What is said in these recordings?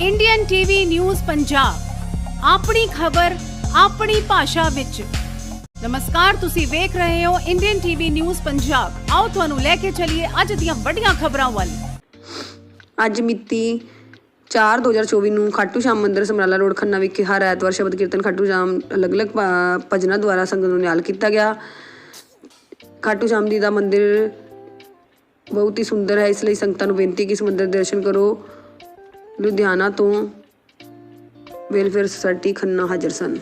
Indian TV news Punjab ਆਪਣੀ ਖਬਰ, ਆਪਣੀ ਭਾਸ਼ਾ ਵਿੱਚ। ਨਮਸਕਾਰ, ਤੁਸੀਂ ਵੇਖ ਰਹੇ ਹੋ ਇੰਡੀਅਨ ਟੀਵੀ ਨਿਊਜ਼ ਪੰਜਾਬ ਆਓ ਤੁਹਾਨੂੰ ਲੈ ਕੇ ਚੱਲੀਏ ਅੱਜ ਦੀਆਂ ਵੱਡੀਆਂ ਖਬਰਾਂ ਵੱਲ। ਅੱਜ ਮਿਤੀ 4 2024 ਨੂੰ ਖਾਟੂ ਸ਼ਾਮ ਮੰਦਿਰ ਸਮਰਾਲਾ ਰੋਡ ਖੰਨਾ ਵਿਖੇ ਹਰ ਐਤਵਾਰ ਸ਼ਬਦ ਕੀਰਤਨ ਖਾਟੂ ਸ਼ਾਮ ਅਲੱਗ-ਅਲੱਗ ਭ- ਦੁਆਰਾ ਸੰਗਤ ਨੂੰ ਨਿਹਾਲ ਕੀਤਾ ਗਿਆ। ਖਾਟੂ ਸ਼ਾਮ ਜੀ ਦਾ ਮੰਦਿਰ ਬਹੁਤ ਹੀ ਸੁੰਦਰ ਹੈ, ਇਸ ਲਈ ਸੰਗਤਾਂ ਨੂੰ ਬੇਨਤੀ ਕਿ ਇਸ ਮੰਦਿਰ ਦੇ ਦਰਸ਼ਨ ਕਰੋ। ਲੁਧਿਆਣਾ ਤੋਂ ਵੈਲਫੇਅਰ ਸੁਸਾਇਟੀ ਖੰਨਾ ਹਾਜ਼ਰ ਸਨ।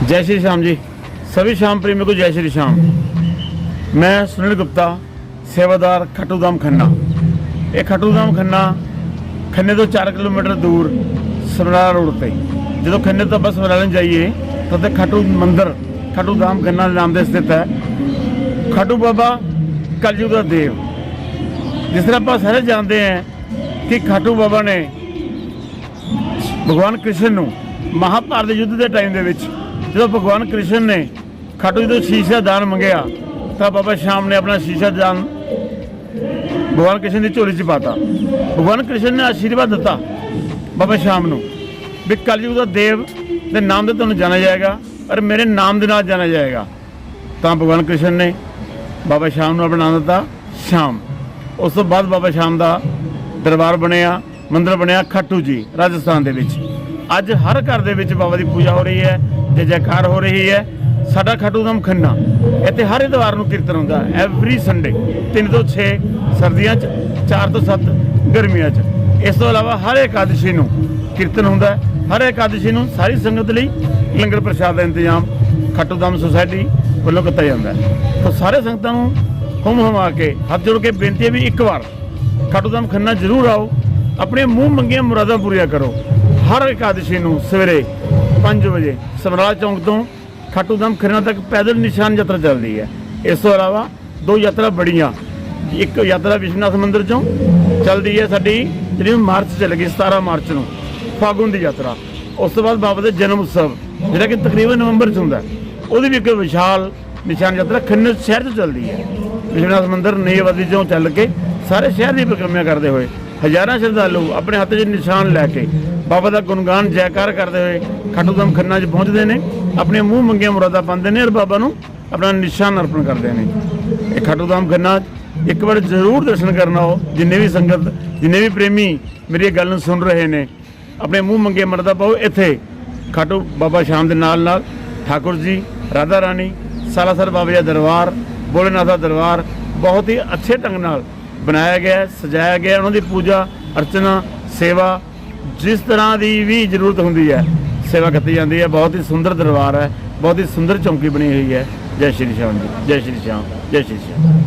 जय श्री श्याम जी सभी श्याम प्रेमी को जय श्री श्याम मैं सुनील गुप्ता सेवादार खटूधाम ਖੰਨਾ। ਇਹ ਖਟੂधाਮ ਖੰਨਾ ਖੰਨੇ ਤੋਂ 4 ਕਿਲੋਮੀਟਰ ਦੂਰ ਸਮਰਾਲਾ ਰੋਡ ਤੇ। ਜਦੋਂ ਖੰਨੇ ਤੋਂ ਬਸ ਸਮਰਾਲਾ ਜਾਈਏ ਤਾਂ ਤੇ ਖਟੂ ਮੰਦਿਰ ਖਟੂਧਾਮ ਖੰਨਾ ਦੇ ਨਾਮ ਦੇ ਸਥਿਤ ਹੈ। ਖਟੂ ਬਾਬਾ ਕਲਯੁਗ ਦਾ ਦੇਵ। ਜਿਸ ਤਰ੍ਹਾਂ ਆਪਾਂ ਸਾਰੇ ਜਾਣਦੇ ਹਾਂ ਕਿ ਖਟੂ ਬਾਬਾ ਨੇ ਭਗਵਾਨ ਕ੍ਰਿਸ਼ਨ ਨੂੰ ਮਹਾਭਾਰਤ ਦੇ ਯੁੱਧ ਦੇ ਟਾਈਮ ਦੇ ਵਿੱਚ ਜਦੋਂ ਭਗਵਾਨ ਕ੍ਰਿਸ਼ਨ ਨੇ ਖਾਟੂ ਜੀ ਤੋਂ ਸ਼ੀਸ਼ਾ ਦਾਨ ਮੰਗਿਆ, ਤਾਂ ਬਾਬਾ ਸ਼ਾਮ ਨੇ ਆਪਣਾ ਸ਼ੀਸ਼ਾ ਦਾਨ ਭਗਵਾਨ ਕ੍ਰਿਸ਼ਨ ਦੀ ਝੋਲੀ 'ਚ ਪਾਤਾ। ਭਗਵਾਨ ਕ੍ਰਿਸ਼ਨ ਨੇ ਆਸ਼ੀਰਵਾਦ ਦਿੱਤਾ ਬਾਬਾ ਸ਼ਾਮ ਨੂੰ ਵੀ ਕਲਯੁਗ ਦਾ ਦੇਵ ਦੇ ਨਾਮ ਤੇ ਤੁਹਾਨੂੰ ਜਾਣਿਆ ਜਾਏਗਾ ਔਰ ਮੇਰੇ ਨਾਮ ਦੇ ਨਾਲ ਜਾਣਿਆ ਜਾਏਗਾ। ਤਾਂ ਭਗਵਾਨ ਕ੍ਰਿਸ਼ਨ ਨੇ ਬਾਬਾ ਸ਼ਾਮ ਨੂੰ ਆਪਣਾ ਨਾਮ ਦਿੱਤਾ ਸ਼ਾਮ। ਉਸ ਤੋਂ ਬਾਅਦ ਬਾਬਾ ਸ਼ਾਮ ਦਾ ਦਰਬਾਰ ਬਣਿਆ, ਮੰਦਿਰ ਬਣਿਆ ਖੱਟੂ ਜੀ, ਰਾਜਸਥਾਨ ਦੇ ਵਿੱਚ। ਅੱਜ ਹਰ ਘਰ ਦੇ ਵਿੱਚ ਬਾਬਾ ਦੀ ਪੂਜਾ ਹੋ ਰਹੀ ਹੈ। ਜੈ ਜੈਕਾਰ ਹੋ ਰਹੀ ਹੈ, ਸਾਡਾ ਖਟੂਦਮ ਖੰਨਾ। ਇੱਥੇ ਹਰ ਇਤਵਾਰ ਨੂੰ ਕੀਰਤਨ ਹੁੰਦਾ ਐਵਰੀ ਸੰਡੇ 3 ਤੋਂ 6 ਸਰਦੀਆਂ ਚ 4 ਤੋਂ 7 ਗਰਮੀਆਂ ਚ। ਇਸ ਤੋਂ ਇਲਾਵਾ ਹਰ ਇਕਾਦਸ਼ੀ ਨੂੰ ਕੀਰਤਨ ਹੁੰਦਾ ਹਰ ਇੱਕ ਆਦਸ਼ੀ ਨੂੰ ਸਾਰੀ ਸੰਗਤ ਲਈ ਲੰਗਰ ਪ੍ਰਸ਼ਾਦ ਦਾ ਇੰਤਜ਼ਾਮ ਖਟੂਦਮ ਸੁਸਾਇਟੀ ਵੱਲੋਂ ਕੀਤਾ ਜਾਂਦਾ ਤਾਂ ਸਾਰੇ ਸੰਗਤਾਂ ਨੂੰ ਹਮ ਹਮਾ ਕੇ, ਹੱਥ ਜੋੜ ਕੇ ਬੇਨਤੀ ਹੈ ਵੀ ਇੱਕ ਵਾਰ ਖਟੂਦਮ ਖੰਨਾ ਜ਼ਰੂਰ ਆਓ। ਆਪਣੇ ਮੂੰਹ ਮੰਗੀਆਂ ਮੁਰਾਦਾਂ ਪੂਰੀਆਂ ਕਰੋ। ਹਰ ਇਕਾਦਸ਼ੀ ਨੂੰ ਸਵੇਰੇ 5 ਵਜੇ ਸਮਰਾਲਾ ਚੌਂਕ ਤੋਂ ਖਾਟੂधाम ਖੰਨਾ ਤੱਕ ਪੈਦਲ ਨਿਸ਼ਾਨ ਯਾਤਰਾ ਚੱਲਦੀ ਹੈ। ਇਸ ਤੋਂ ਇਲਾਵਾ ਦੋ ਯਾਤਰਾ ਬੜੀਆਂ, ਇੱਕ ਯਾਤਰਾ ਵਿਸ਼ਵਨਾਥ ਮੰਦਿਰ ਚੋਂ ਚੱਲਦੀ ਹੈ ਸਾਡੀ, ਜਿਹੜੀ ਮਾਰਚ ਚ ਚੱਲੇਗੀ 17 ਮਾਰਚ ਨੂੰ, ਫਾਗੁਨ ਦੀ ਯਾਤਰਾ। ਉਸ ਤੋਂ ਬਾਅਦ ਬਾਬਾ ਦੇ ਜਨਮ ਉਤਸਵ, ਜਿਹੜਾ ਕਿ ਤਕਰੀਬਨ ਨਵੰਬਰ ਚ ਹੁੰਦਾ ਉਹਦੀ ਵੀ ਇੱਕ ਵਿਸ਼ਾਲ ਨਿਸ਼ਾਨ ਯਾਤਰਾ ਖੰਨੇ ਸ਼ਹਿਰ ਚ ਚੱਲਦੀ ਹੈ। ਵਿਸ਼ਵਨਾਥ ਮੰਦਿਰ ਨੇਵਾਦੀ ਚੋਂ ਚੱਲ ਕੇ ਸਾਰੇ ਸ਼ਹਿਰ ਦੀ ਪ੍ਰਕਰਮਾ ਕਰਦੇ ਹੋਏ ਹਜ਼ਾਰਾਂ ਸ਼ਰਧਾਲੂ ਆਪਣੇ ਹੱਥ 'ਚ ਨਿਸ਼ਾਨ ਲੈ ਕੇ ਬਾਬਾ ਦਾ ਗੁਣਗਾਨ ਜੈਕਾਰ ਕਰਦੇ ਹੋਏ ਖੱਟੂਦਮ ਖੰਨਾ 'ਚ ਪਹੁੰਚਦੇ ਨੇ, ਆਪਣੇ ਮੂੰਹ ਮੰਗੀਆਂ ਮੁਰਾਦਾਂ ਪਾਉਂਦੇ ਨੇ ਔਰ ਬਾਬਾ ਨੂੰ ਆਪਣਾ ਨਿਸ਼ਾਨ ਅਰਪਣ ਕਰਦੇ ਨੇ। ਇਹ ਖੱਟੂਦਮ ਖੰਨਾ ਇੱਕ ਵਾਰ ਜ਼ਰੂਰ ਦਰਸ਼ਨ ਕਰਨਾ ਹੋ ਜਿੰਨੇ ਵੀ ਸੰਗਤ, ਜਿੰਨੇ ਵੀ ਪ੍ਰੇਮੀ ਮੇਰੀ ਇਹ ਗੱਲ ਨੂੰ ਸੁਣ ਰਹੇ ਨੇ। ਆਪਣੇ ਮੂੰਹ ਮੰਗੇ ਮਰਦਾ ਪਾਓ, ਇੱਥੇ ਖਾਟੂ ਬਾਬਾ ਸ਼ਾਮ ਦੇ ਨਾਲ ਨਾਲ ਠਾਕੁਰ ਜੀ, ਰਾਧਾ ਰਾਣੀ, ਸਾਲਾਸਰ ਬਾਬੇ ਦਾ ਦਰਬਾਰ ਬੋਲੇਨਾਥ ਦਾ ਦਰਬਾਰ ਬਹੁਤ ਹੀ ਅੱਛੇ ਢੰਗ ਨਾਲ ਬਣਾਇਆ ਗਿਆ ਸਜਾਇਆ ਗਿਆ ਉਹਨਾਂ ਦੀ ਪੂਜਾ, ਅਰਚਨਾ, ਸੇਵਾ ਜਿਸ ਤਰ੍ਹਾਂ ਦੀ ਵੀ ਜ਼ਰੂਰਤ ਹੁੰਦੀ ਹੈ, ਸੇਵਾ ਕੀਤੀ ਜਾਂਦੀ ਹੈ। ਬਹੁਤ ਹੀ ਸੁੰਦਰ ਦਰਬਾਰ ਹੈ, ਬਹੁਤ ਹੀ ਸੁੰਦਰ ਚੌਂਕੀ ਬਣੀ ਹੋਈ ਹੈ। ਜੈ ਸ਼੍ਰੀ ਸ਼ਾਮ ਜੀ, ਜੈ ਸ਼੍ਰੀ ਸ਼ਾਮ, ਜੈ ਸ਼੍ਰੀ ਸ਼ਾਮ।